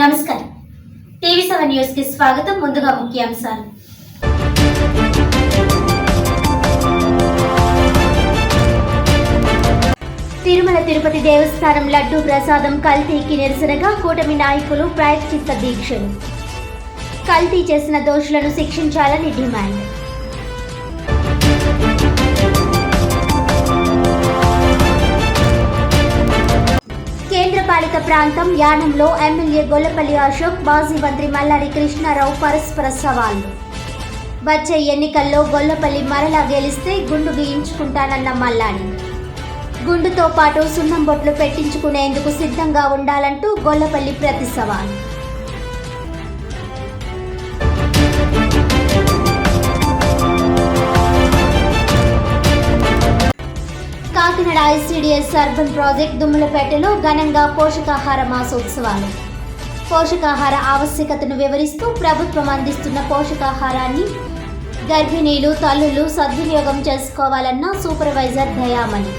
నమస్కారం. TV seven న్యూస్కి స్వాగతం. ముందుగా ముఖ్యాంశాలు. తిరుమల తిరుపతి దేవస్థానం లడ్డూ ప్రసాదం కల్తీకి నిరసనగా కూటమి నాయకులు ప్రాయశ్చిత్త దీక్షలు. కల్తీ చేసిన దోషులను శిక్షించాలని డిమాండ్. కేంద్రపాలిత ప్రాంతం యానంలో ఎమ్మెల్యే గొల్లపల్లి అశోక్ మాజీ మంత్రి మల్లారి కృష్ణారావు పరస్పర సవాళ్ళు. వచ్చే ఎన్నికల్లో గొల్లపల్లి మరలా గెలిస్తే గుండు గీయించుకుంటానన్న మల్లాడి గుండుతో పాటు సున్నం బొట్లు పెట్టించుకునేందుకు సిద్ధంగా ఉండాలంటూ గొల్లపల్లి ప్రతి సవాల్. కాకినాడ ఐసీడీఎస్ అర్బన్ ప్రాజెక్ట్ దుమ్ములపేటలో ఘనంగా పోషకాహార మాసోత్సవాలు. పోషకాహార ఆవశ్యకతను వివరిస్తూ ప్రభుత్వం అందిస్తున్న పోషకాహారాన్ని గర్భిణీలు తల్లులు సద్వినియోగం చేసుకోవాలన్న సూపర్వైజర్ దయామణి.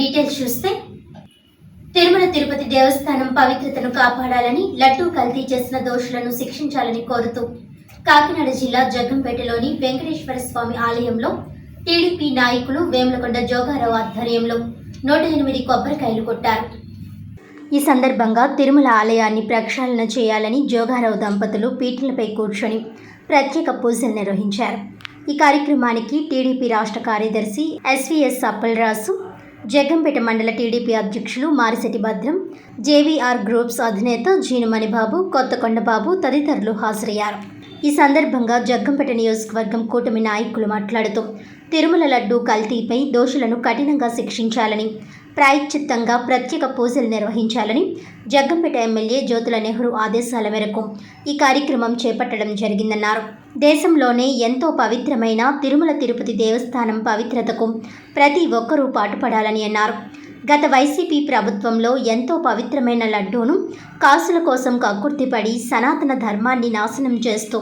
డీటెయిల్స్ చూస్తే దేవస్థానం పవిత్రతను కాపాడాలని లడ్డూ కల్తీ చేసిన దోషులను శిక్షించాలని కోరుతూ కాకినాడ జిల్లా జగ్గంపేటలోని వెంకటేశ్వర స్వామి ఆలయంలో టీడీపీ నాయకులు వేములకొండ జోగారావు ఆధ్వర్యంలో నూట ఎనిమిది కొబ్బరికాయలు కొట్టారు. ఈ సందర్భంగా తిరుమల ఆలయాన్ని ప్రక్షాళన చేయాలని జోగారావు దంపతులు పీఠలపై కూర్చొని ప్రత్యేక పూజలు నిర్వహించారు. ఈ కార్యక్రమానికి టీడీపీ రాష్ట్ర కార్యదర్శి ఎస్వీఎస్ అప్పలరాజు జగంపేట మండల టీడీపీ అధ్యక్షులు మారిశెట్టి భద్రం జేవీఆర్ గ్రూప్స్ అధినేత జీనుమణిబాబు కొత్తకొండబాబు తదితరులు హాజరయ్యారు. ఈ సందర్భంగా జగ్గంపేట నియోజకవర్గం కూటమి నాయకులు మాట్లాడుతూ తిరుమల లడ్డు కల్తీపై దోషులను కఠినంగా శిక్షించాలని ప్రాయశ్చిత్తంగా ప్రత్యేక పూజలు నిర్వహించాలని జగ్గంపేట ఎమ్మెల్యే జ్యోతుల నెహ్రూ ఆదేశాల మేరకు ఈ కార్యక్రమం చేపట్టడం జరిగిందన్నారు. దేశంలోనే ఎంతో పవిత్రమైన తిరుమల తిరుపతి దేవస్థానం పవిత్రతకు ప్రతి ఒక్కరూ పాటుపడాలని అన్నారు. గత వైసీపీ ప్రభుత్వంలో ఎంతో పవిత్రమైన లడ్డూను కాసుల కోసం కక్కుర్తిపడి సనాతన ధర్మాన్ని నాశనం చేస్తూ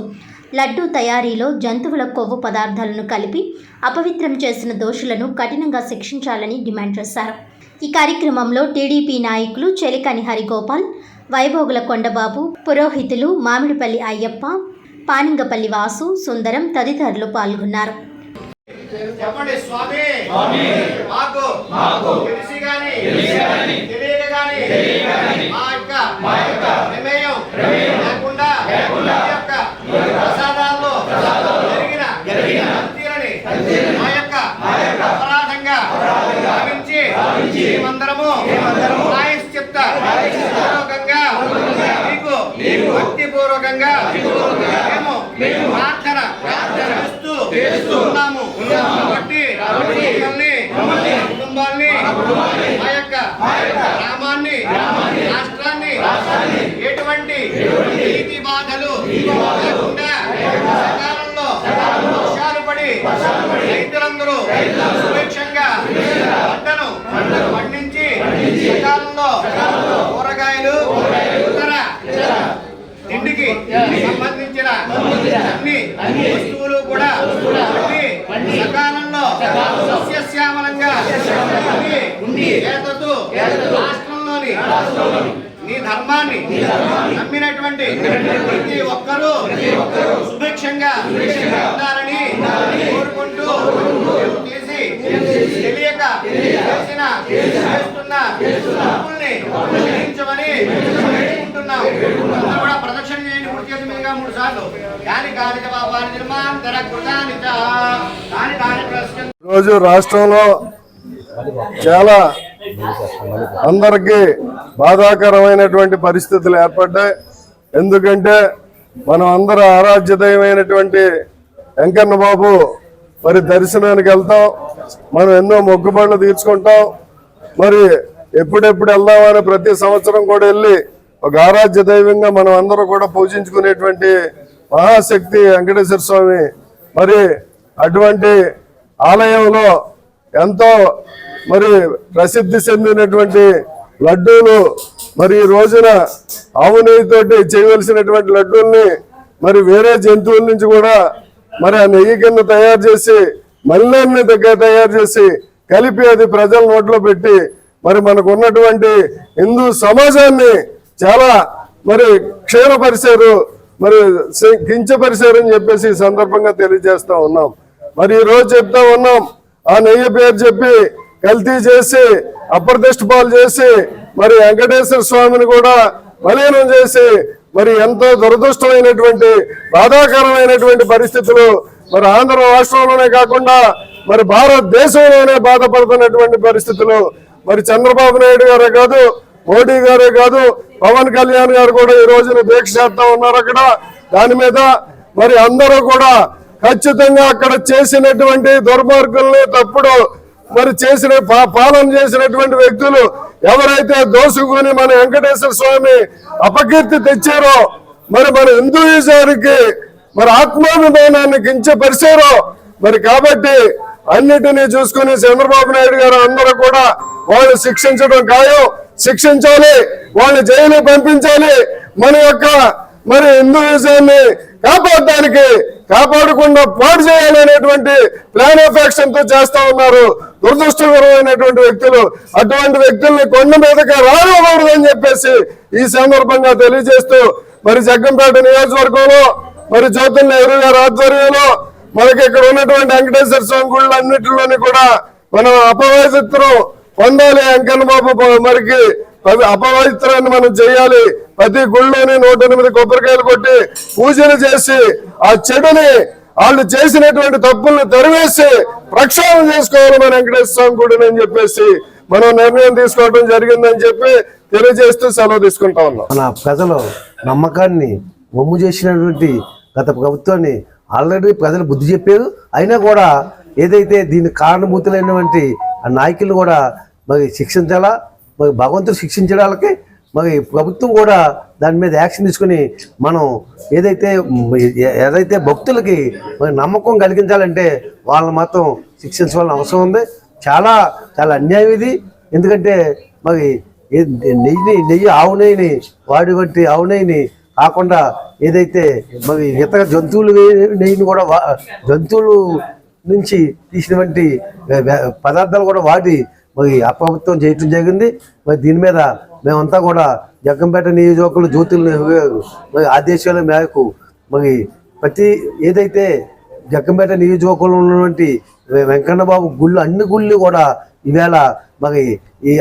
లడ్డూ తయారీలో జంతువుల కొవ్వు పదార్థాలను కలిపి అపవిత్రం చేసిన దోషులను కఠినంగా శిక్షించాలని డిమాండ్ చేశారు. ఈ కార్యక్రమంలో టీడీపీ నాయకులు చెలికని హరిగోపాల్ వైభోగుల కొండబాబు పురోహితులు మామిడిపల్లి అయ్యప్ప పానింగపల్లి వాసు సుందరం తదితరులు పాల్గొన్నారు. చెప్పండి స్వామి. మాకు తెలిసి గాని తెలియక గాని మా యొక్క ప్రమేయం లేకుండా ఈ యొక్క ప్రసాదాల్లో జరిగిన కల్తీలని మా యొక్క అపరాధంగా భావించి మేమందరము ప్రాయశ్చిత్త పూర్వకంగా మీకు భక్తిపూర్వకంగా మేము ప్రార్థన చేస్తూ ఉన్నాము. కాబట్టి మమ్మల్ని కుటుంబాన్ని మా యొక్క గ్రామాన్ని రాష్ట్రాన్ని ఎటువంటి నీతి బాధలు లేకుండా సకాలంలో వర్షాలు పడి రైతులందరూ సుభిక్షంగా పంటను పండించి సకాలంలో కూరగాయలు ఇతర తిండికి సంబంధించిన అన్ని వస్తువులు కూడా పండి సకాలంలో సస్యశ్యామలంగా ఉండి ఏతతో రాష్ట్రంలోని నీ ధర్మాన్ని నమ్మినటువంటి ప్రతి ఒక్కరూ సుభిక్షంగా ఉండాలని కోరుకుంటూ చేసి తెలియక చేసిన చేస్తున్న తప్పుల్ని క్షమించమని వేడుకుంటున్నాం. కూడా ప్రదక్షిణ చేయండి మూడు చేతి మీదుగా మూడు సార్లు. కాని కాని పాపాని నిర్మాంతర కృతాని చ దాని కాని ప్రశ్న రోజు రాష్ట్రంలో చాలా అందరికీ బాధాకరమైనటువంటి పరిస్థితులు ఏర్పడ్డాయి. ఎందుకంటే మనం అందరూ ఆరాధ్యదయమైనటువంటి వెంకన్న బాబు మరి దర్శనానికి వెళ్తాం. మనం ఎన్నో మొగ్గుబళ్ళు తీర్చుకుంటాం. మరి ఎప్పుడెప్పుడు వెళ్దామని ప్రతి సంవత్సరం కూడా వెళ్ళి ఒక ఆరాధ్య దైవంగా మనం అందరూ కూడా పూజించుకునేటువంటి మహాశక్తి వెంకటేశ్వర స్వామి మరి అటువంటి ఆలయంలో ఎంతో మరి ప్రసిద్ధి చెందినటువంటి లడ్డూలు మరి ఈ రోజున ఆవు నెయ్యితోటి చేయవలసినటువంటి లడ్డూల్ని మరి వేరే జంతువుల నుంచి కూడా మరి ఆ నెయ్యి కింద తయారు చేసి మల్లెన్ని దగ్గర తయారు చేసి కలిపి అది ప్రజల నోట్లో పెట్టి మరి మనకు ఉన్నటువంటి హిందూ సమాజాన్ని చాలా మరి క్షీణపరిచారు మరి కించపరిచారు అని చెప్పేసి ఈ సందర్భంగా తెలియజేస్తా ఉన్నాం. మరి ఈ రోజు చెప్తా ఉన్నాం. ఆ నెయ్యి పేరు చెప్పి కల్తీ చేసి అప్రదిష్ట పాలు చేసి మరి వెంకటేశ్వర స్వామిని కూడా మలీనం చేసి మరి ఎంతో దురదృష్టమైనటువంటి బాధాకరమైనటువంటి పరిస్థితులు మరి ఆంధ్ర రాష్ట్రంలోనే కాకుండా మరి భారతదేశంలోనే బాధపడుతున్నటువంటి పరిస్థితులు. మరి చంద్రబాబు నాయుడు గారే కాదు మోడీ గారే కాదు పవన్ కళ్యాణ్ గారు కూడా ఈ రోజున దీక్ష చేస్తా ఉన్నారు అక్కడ. దాని మీద మరి అందరూ కూడా ఖచ్చితంగా అక్కడ చేసినటువంటి దుర్మార్గుల్ని తప్పుడు మరి చేసిన పా- పాలన చేసినటువంటి వ్యక్తులు ఎవరైతే దోసుకుని మన వెంకటేశ్వర స్వామి అపకీర్తి తెచ్చారో మరి మన హిందూయిజానికి మరి ఆత్మాభిమానాన్ని కించపరిచారో మరి కాబట్టి అన్నిటినీ చూసుకుని చంద్రబాబు నాయుడు గారు అందరూ కూడా వాళ్ళు శిక్షించడం ఖాయం. శిక్షించాలి వాళ్ళు జైలు పంపించాలి. మన యొక్క మరి హిందూయిజాన్ని కాపాడడానికి కాపాడకుండా పాడు చేయాలనేటువంటి ప్లాన్ ఆఫ్ యాక్షన్తో చేస్తా ఉన్నారు. దురదృష్టకరమైనటువంటి వ్యక్తులు అటువంటి వ్యక్తుల్ని కొండ మీదకి రానివ్వకూడదు అని చెప్పేసి ఈ సందర్భంగా తెలియజేస్తూ మరి జగ్గంపేట నియోజకవర్గంలో మరి జ్యోతుల నెహ్రూ గారి ఆధ్వర్యంలో మనకి ఇక్కడ ఉన్నటువంటి వెంకటేశ్వర స్వామి గుళ్ళు అన్నింటిలోని కూడా మనం అపవిత్రం పొందాలి వెంకన్న బాబు మరికి అపవిత్రాన్ని మనం చేయాలి. ప్రతి గుళ్ళోని నూట ఎనిమిది కొబ్బరికాయలు కొట్టి పూజలు చేసి ఆ చెడుని వాళ్ళు చేసినటువంటి తప్పుల్ని తరివేసి ప్రక్షాళన చేసుకోవాలి మన వెంకటేశ్వర స్వామి గుడిని అని చెప్పేసి మనం నిర్ణయం తీసుకోవడం జరిగిందని చెప్పి తెలియజేస్తూ సెలవు తీసుకుంటా ఉన్నాం. మన ప్రజలు నమ్మకాన్ని బొమ్ము చేసినటువంటి గత ప్రభుత్వాన్ని ఆల్రెడీ ప్రజలు బుద్ధి చెప్పారు. అయినా కూడా ఏదైతే దీనికి కారణభూతులైనటువంటి ఆ నాయకులు కూడా మరి శిక్షించాలా? మరి భగవంతుడు శిక్షించడానికి మరి ప్రభుత్వం కూడా దాని మీద యాక్షన్ తీసుకుని మనం ఏదైతే ఏదైతే భక్తులకి మరి నమ్మకం కలిగించాలంటే వాళ్ళని మాత్రం శిక్షించవలసిన అవసరం ఉంది. చాలా చాలా అన్యాయం ఇది. ఎందుకంటే మరి ఏ- నెయ్యిని నెయ్యి ఆవు నెయ్యిని వాడి వంటి ఆవు నెయ్యిని కాకుండా ఏదైతే మరి ఇతర జంతువులు నెయ్యిని కూడా వా- జంతువులు నుంచి తీసినటువంటి పదార్థాలు కూడా వాడి మరి అప్రభుత్వం చేయటం జరిగింది. మరి దీని మీద మేమంతా కూడా జగ్గంపేట నియోజకవర్గంలో జ్యోతులు మరి ఆదేశాల మేరకు మరి ప్రతి ఏదైతే జగ్గంపేట నియోజకవర్గంలో ఉన్నటువంటి వెంకన్నబాబు వెంకన్న బాబు గుళ్ళు అన్ని గుళ్ళు కూడా ఈవేళ మరి ఈ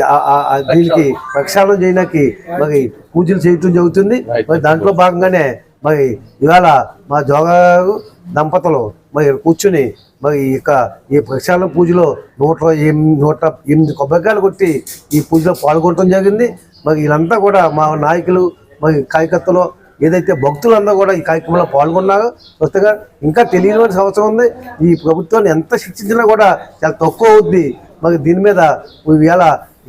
దీనికి ప్రక్షాళన చేయడానికి మరి పూజలు చేయటం జరుగుతుంది. మరి దాంట్లో భాగంగానే మరి ఇవాళ మా జోగా దంపతులు మరి కూర్చుని మరి ఇక ఈ ప్రక్షాళన పూజలో నూట ఎనిమిది నూట ఎనిమిది కొబ్బరికాయలు కొట్టి ఈ పూజలో పాల్గొనడం జరిగింది. మరి వీళ్ళంతా కూడా మా నాయకులు మరి కార్యకర్తలు ఏదైతే భక్తులందరూ కూడా ఈ కార్యక్రమంలో పాల్గొన్నారో. కొత్తగా ఇంకా తెలియని సంవత్సరం ఉంది. ఈ ప్రభుత్వాన్ని ఎంత శిక్షించినా కూడా చాలా తక్కువ అవుద్ది. మరి దీని మీద ఇవాళ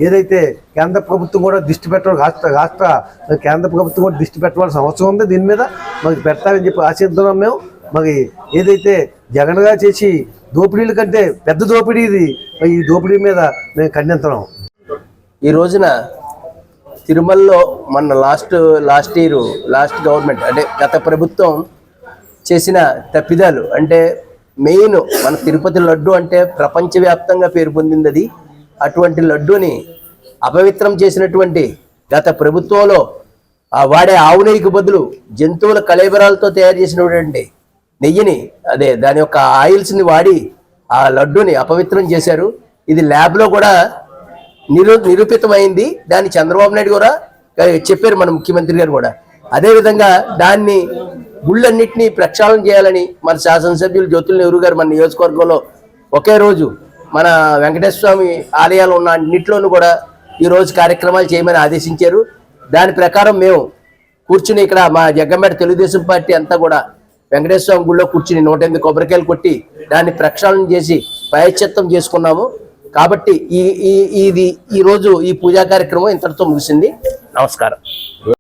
ఏదైతే కేంద్ర ప్రభుత్వం కూడా దృష్టి పెట్టడం రాష్ట్ర రాష్ట్ర మరి కేంద్ర ప్రభుత్వం కూడా దృష్టి పెట్టవలసిన అవసరం ఉంది దీని మీద. మరి పెడతామని చెప్పి ఆశిద్దాం మేము. మరి ఏదైతే జగన్ గారు చేసి దోపిడీల కంటే పెద్ద దోపిడీ ఇది. ఈ దోపిడీ మీద మేము ఖండించడం ఈ రోజున తిరుమలలో మన last last year last government అంటే గత ప్రభుత్వం చేసిన తప్పిదాలు అంటే మెయిన్ మన తిరుపతి లడ్డు అంటే ప్రపంచవ్యాప్తంగా పేరు పొందింది అది అటువంటి లడ్డుని అపవిత్రం చేసినటువంటి గత ప్రభుత్వంలో ఆ వాడే ఆవు నెయ్యికి బదులు జంతువుల కలేబరాలతో తయారు చేసినటువంటి నెయ్యిని అదే దాని యొక్క ఆయిల్స్ని వాడి ఆ లడ్డుని అపవిత్రం చేశారు. ఇది ల్యాబ్లో కూడా నిరూ నిరూపితమైంది. దాన్ని చంద్రబాబు నాయుడు కూడా చెప్పారు మన ముఖ్యమంత్రి గారు కూడా. అదేవిధంగా దాన్ని గుళ్ళన్నింటినీ ప్రక్షాళన చేయాలని మన శాసనసభ్యులు జ్యోతుల నెహ్రూ గారు మన నియోజకవర్గంలో ఒకే రోజు మన వెంకటేశ్వర స్వామి ఆలయాలు ఉన్న అన్నింటిలోనూ కూడా ఈరోజు కార్యక్రమాలు చేయమని ఆదేశించారు. దాని ప్రకారం మేము కూర్చుని ఇక్కడ మా జగ్గంపేట తెలుగుదేశం పార్టీ అంతా కూడా వెంకటేశ్వర స్వామి గుళ్ళో కూర్చుని నూట ఎనిమిది కొబ్బరికాయలు కొట్టి దాన్ని ప్రక్షాళన చేసి ప్రాయశ్చిత్తం చేసుకున్నాము. కాబట్టి ఈ ఈ ఇది ఈ రోజు ఈ పూజా కార్యక్రమం ఇంతటితో ముగిసింది. నమస్కారం.